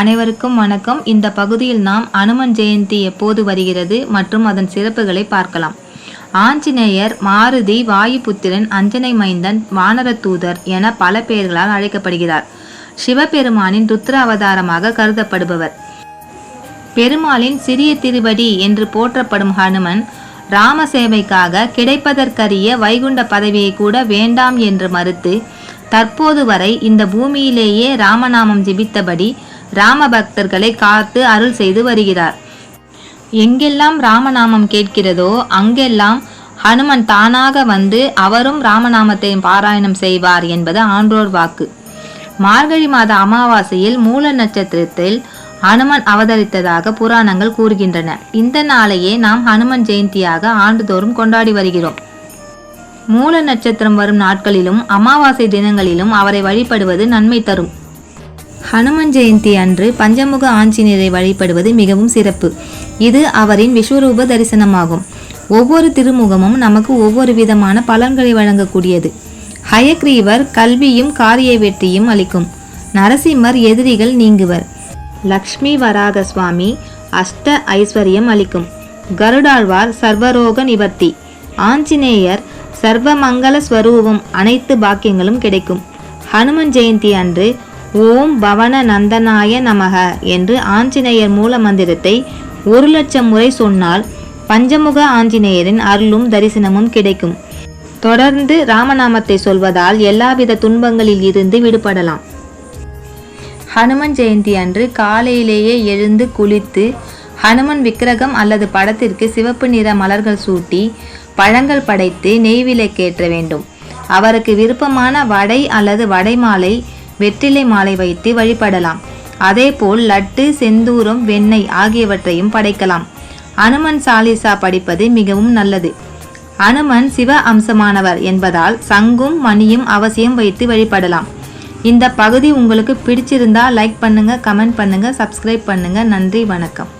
அனைவருக்கும் வணக்கம். இந்த பகுதியில் நாம் அனுமன் ஜெயந்தி எப்போது வருகிறது மற்றும் அதன் சிறப்புகளை பார்க்கலாம். ஆஞ்சநேயர் மாருதி வாயுபுத்திரன் அஞ்சனை மைந்தன் வானரதூதர் என பல பெயர்களால் அழைக்கப்படுகிறார். சிவபெருமானின் ருத்ர அவதாரமாக கருதப்படுபவர். பெருமாளின் சிறிய திருவடி என்று போற்றப்படும் ஹனுமன் ராம சேவைக்காக கிடைப்பதற்கரிய வைகுண்ட பதவியை கூட வேண்டாம் என்று மறுத்து தற்போது வரை இந்த பூமியிலேயே ராமநாமம் ஜெபித்தபடி ராம பக்தர்களை காத்து அருள் செய்து வருகிறார். எங்கெல்லாம் ராமநாமம் கேட்கிறதோ அங்கெல்லாம் ஹனுமன் தானாக வந்து அவரும் ராமநாமத்தை பாராயணம் செய்வார் என்பது ஆன்றோர் வாக்கு. மார்கழி மாத அமாவாசையில் மூல நட்சத்திரத்தில் ஹனுமன் அவதரித்ததாக புராணங்கள் கூறுகின்றன. இந்த நாளையே நாம் ஹனுமன் ஜெயந்தியாக ஆண்டுதோறும் கொண்டாடி வருகிறோம். மூல நட்சத்திரம் வரும் நாட்களிலும் அமாவாசை தினங்களிலும் அவரை வழிபடுவது நன்மை தரும். ஹனுமன் ஜெயந்தி அன்று பஞ்சமுக ஆஞ்சநேயரை வழிபடுவது மிகவும் சிறப்பு. இது அவரின் விஸ்வரூப தரிசனமாகும். ஒவ்வொரு திருமுகமும் நமக்கு ஒவ்வொரு விதமான பலன்களை வழங்கக்கூடியது. ஹயக்ரீவர் கல்வியும் காரிய வெற்றியும் அளிக்கும். நரசிம்மர் எதிரிகள் நீங்குவர். லக்ஷ்மி வராக சுவாமி அஷ்ட ஐஸ்வர்யம் அளிக்கும். கருடாழ்வார் சர்வரோக நிவர்த்தி. ஆஞ்சநேயர் சர்வமங்கல ஸ்வரூபம் அனைத்து பாக்கியங்களும் கிடைக்கும். ஹனுமன் ஜெயந்தி அன்று ஓம் பவன நந்தனாய நமக என்று ஆஞ்சநேயர் மூல மந்திரத்தை ஒரு லட்சம் முறை சொன்னால் பஞ்சமுக ஆஞ்சநேயரின் அருளும் தரிசனமும் கிடைக்கும். தொடர்ந்து ராமநாமத்தை சொல்வதால் எல்லாவித துன்பங்களில் இருந்து விடுபடலாம். ஹனுமன் ஜெயந்தி அன்று காலையிலேயே எழுந்து குளித்து ஹனுமன் விக்கிரகம் அல்லது படத்திற்கு சிவப்பு நிற மலர்கள் சூட்டி பழங்கள் படைத்து நெய்விலை கேற்ற வேண்டும். அவருக்கு விருப்பமான வடை அல்லது வடை மாலை வெற்றிலை மாலை வைத்து வழிபடலாம். அதேபோல் லட்டு செந்தூரம் வெண்ணெய் ஆகியவற்றையும் படைக்கலாம். அனுமன் சாலிசா படிப்பது மிகவும் நல்லது. அனுமன் சிவ அம்சமானவர் என்பதால் சங்கும் மணியும் அவசியம் வைத்து வழிபடலாம். இந்த பகுதி உங்களுக்கு பிடிச்சிருந்தா லைக் பண்ணுங்க கமெண்ட் பண்ணுங்க சப்ஸ்கிரைப் பண்ணுங்க. நன்றி வணக்கம்.